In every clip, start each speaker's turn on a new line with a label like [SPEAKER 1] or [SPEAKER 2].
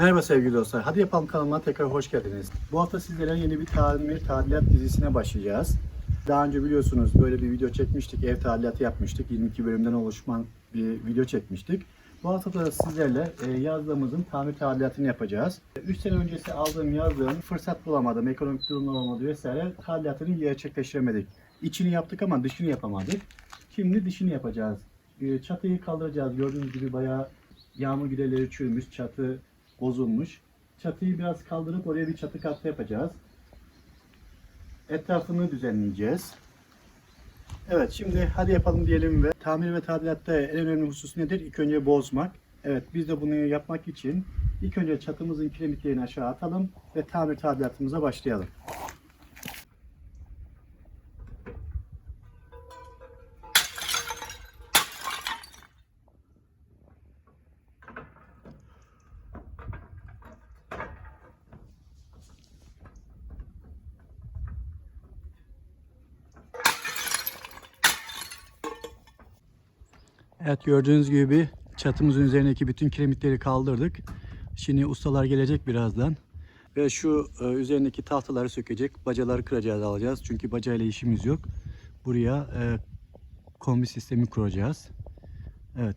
[SPEAKER 1] Merhaba sevgili dostlar. Hadi yapalım kanalıma tekrar hoş geldiniz. Bu hafta sizlere yeni bir tamir tadilat dizisine başlayacağız. Daha önce biliyorsunuz böyle bir video çekmiştik. Ev tadilatı yapmıştık. 22 bölümden oluşan bir video çekmiştik. Bu hafta da sizlerle e, yazdığımızın tamir tadilatını yapacağız. 3 sene öncesi aldığım yazdığım fırsat bulamadım, ekonomik durumlar olmadı vesaire tadilatını gerçekleştiremedik. İçini yaptık ama dışını yapamadık. Şimdi dışını yapacağız. E, Çatıyı kaldıracağız. Gördüğünüz gibi bayağı yağmur giderleri çürümüş, çatı bozulmuş. Çatıyı biraz kaldırıp oraya bir çatı katı yapacağız. Etrafını düzenleyeceğiz. Evet şimdi hadi yapalım diyelim ve tamir ve tadilatta en önemli husus nedir? İlk önce bozmak. Evet biz de bunu yapmak için ilk önce çatımızın kiremitlerini aşağı atalım ve tamir tadilatımıza başlayalım. Evet gördüğünüz gibi çatımızın üzerindeki bütün kiremitleri kaldırdık. Şimdi ustalar gelecek birazdan. Ve şu e, üzerindeki tahtaları sökecek. Bacaları kıracağız alacağız. Çünkü bacayla işimiz yok. Buraya e, kombi sistemi kuracağız. Evet.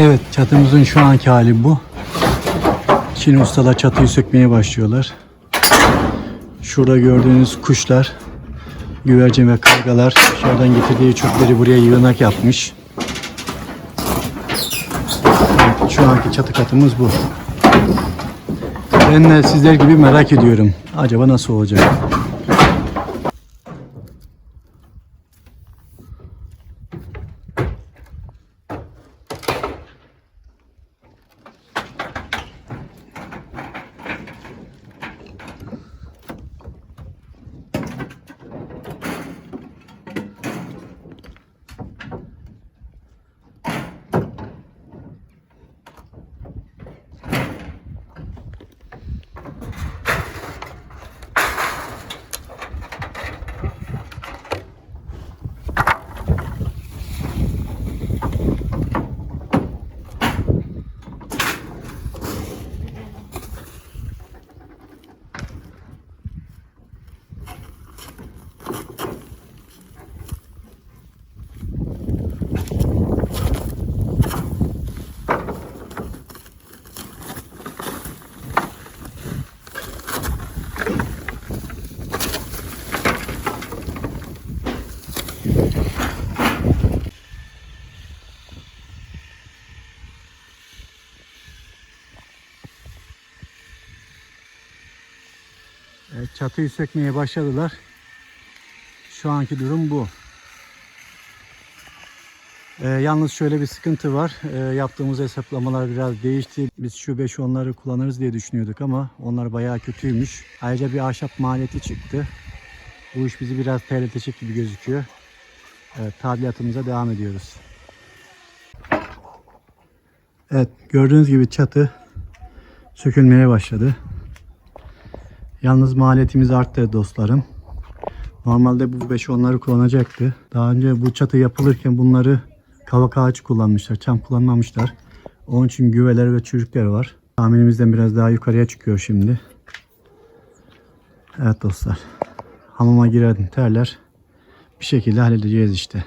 [SPEAKER 1] Evet çatımızın şu anki hali bu. Şimdi ustalar çatıyı sökmeye başlıyorlar. Şurada gördüğünüz kuşlar, güvercin ve kargalar dışarıdan getirdiği çöpleri buraya yığınak yapmış. Evet, şu anki çatı katımız bu. Ben de sizler gibi merak ediyorum. Acaba nasıl olacak? Evet, çatıyı sökmeye başladılar. Şu anki durum bu. Ee, yalnız şöyle bir sıkıntı var. Ee, yaptığımız hesaplamalar biraz değişti. Biz şu 5 onları kullanırız diye düşünüyorduk ama onlar bayağı kötüymüş. Ayrıca bir ahşap maliyeti çıktı. Bu iş bizi biraz terletecek gibi gözüküyor. Evet, tadilatımıza devam ediyoruz. Evet, gördüğünüz gibi çatı sökülmeye başladı. Yalnız maliyetimiz arttı dostlarım. Normalde bu 5 onları kullanacaktı. Daha önce bu çatı yapılırken bunları kavak ağacı kullanmışlar. Çam kullanmamışlar. Onun için güveler ve çürükler var. Tahminimizden biraz daha yukarıya çıkıyor şimdi. Evet dostlar. Hamama giren terler bir şekilde halledeceğiz işte.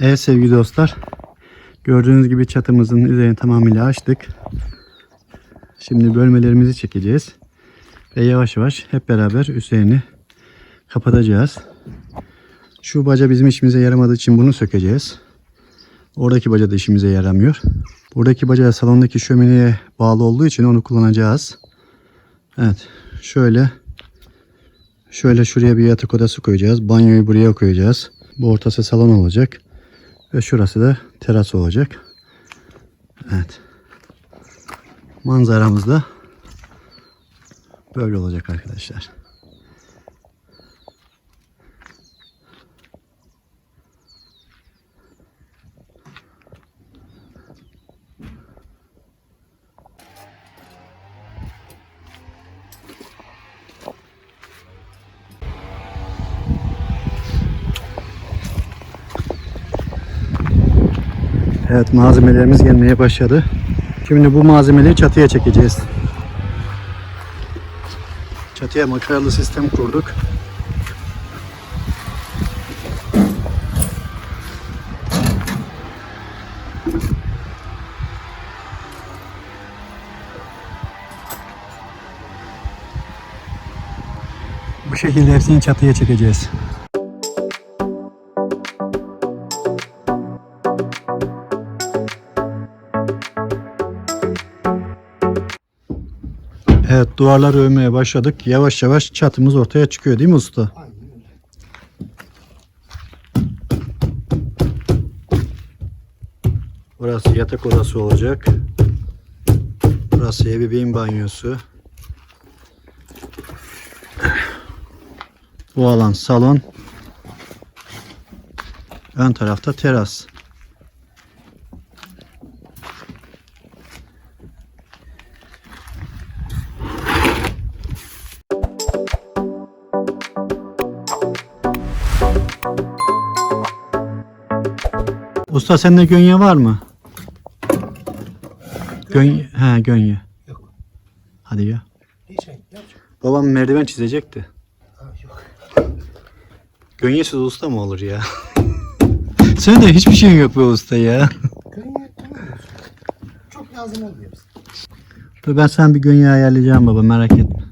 [SPEAKER 1] Evet sevgili dostlar. Gördüğünüz gibi çatımızın üzerini tamamıyla açtık. Şimdi bölmelerimizi çekeceğiz. Ve yavaş yavaş hep beraber üzerini kapatacağız. Şu baca bizim işimize yaramadığı için bunu sökeceğiz. Oradaki baca da işimize yaramıyor. Buradaki baca salondaki şömineye bağlı olduğu için onu kullanacağız. Evet. Şöyle şöyle şuraya bir yatak odası koyacağız. Banyoyu buraya koyacağız. Bu ortası salon olacak. Ve şurası da teras olacak. Evet. Manzaramız da böyle olacak arkadaşlar. Evet malzemelerimiz gelmeye başladı. Şimdi bu malzemeleri çatıya çekeceğiz. Çatıya makaralı sistem kurduk. Bu şekilde hepsini çatıya çekeceğiz. Evet duvarları övmeye başladık. Yavaş yavaş çatımız ortaya çıkıyor değil mi usta? Burası yatak odası olacak. Burası ebeveyn banyosu. Bu alan salon. Ön tarafta teras. Usta sende gönye var mı? Gönye, he gönye.
[SPEAKER 2] Yok.
[SPEAKER 1] Hadi ya.
[SPEAKER 2] Hiç şey yapacağım.
[SPEAKER 1] Babam merdiven çizecekti.
[SPEAKER 2] Ha, yok.
[SPEAKER 1] Gönyesiz usta mı olur ya? Sen de hiçbir şey yok be usta ya.
[SPEAKER 2] Gönye kullanmıyorsun. Çok lazım olmuyor bize.
[SPEAKER 1] Dur ben sana bir gönye ayarlayacağım baba merak etme.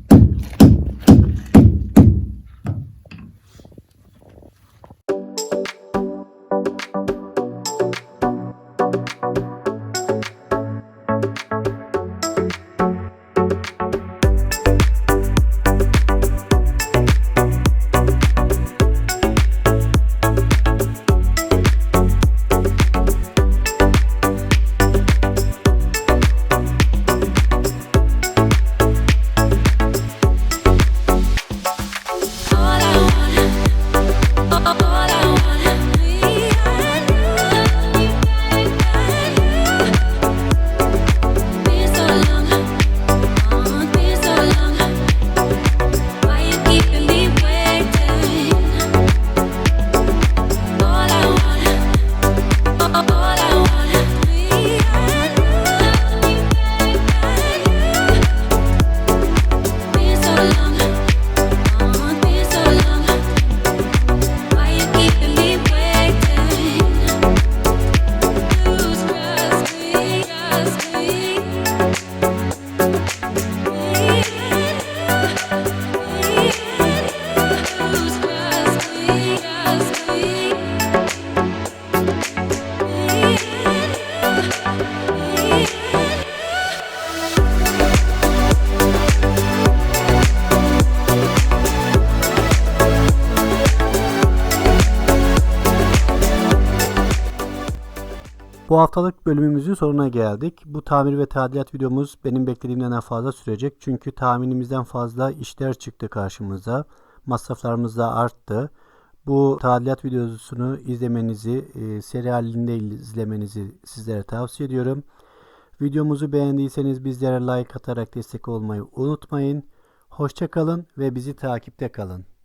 [SPEAKER 1] Bu haftalık bölümümüzün sonuna geldik. Bu tamir ve tadilat videomuz benim beklediğimden daha fazla sürecek. Çünkü tahminimizden fazla işler çıktı karşımıza. Masraflarımız da arttı. Bu tadilat videosunu izlemenizi, e, seri halinde izlemenizi sizlere tavsiye ediyorum. Videomuzu beğendiyseniz bizlere like atarak destek olmayı unutmayın. Hoşçakalın ve bizi takipte kalın.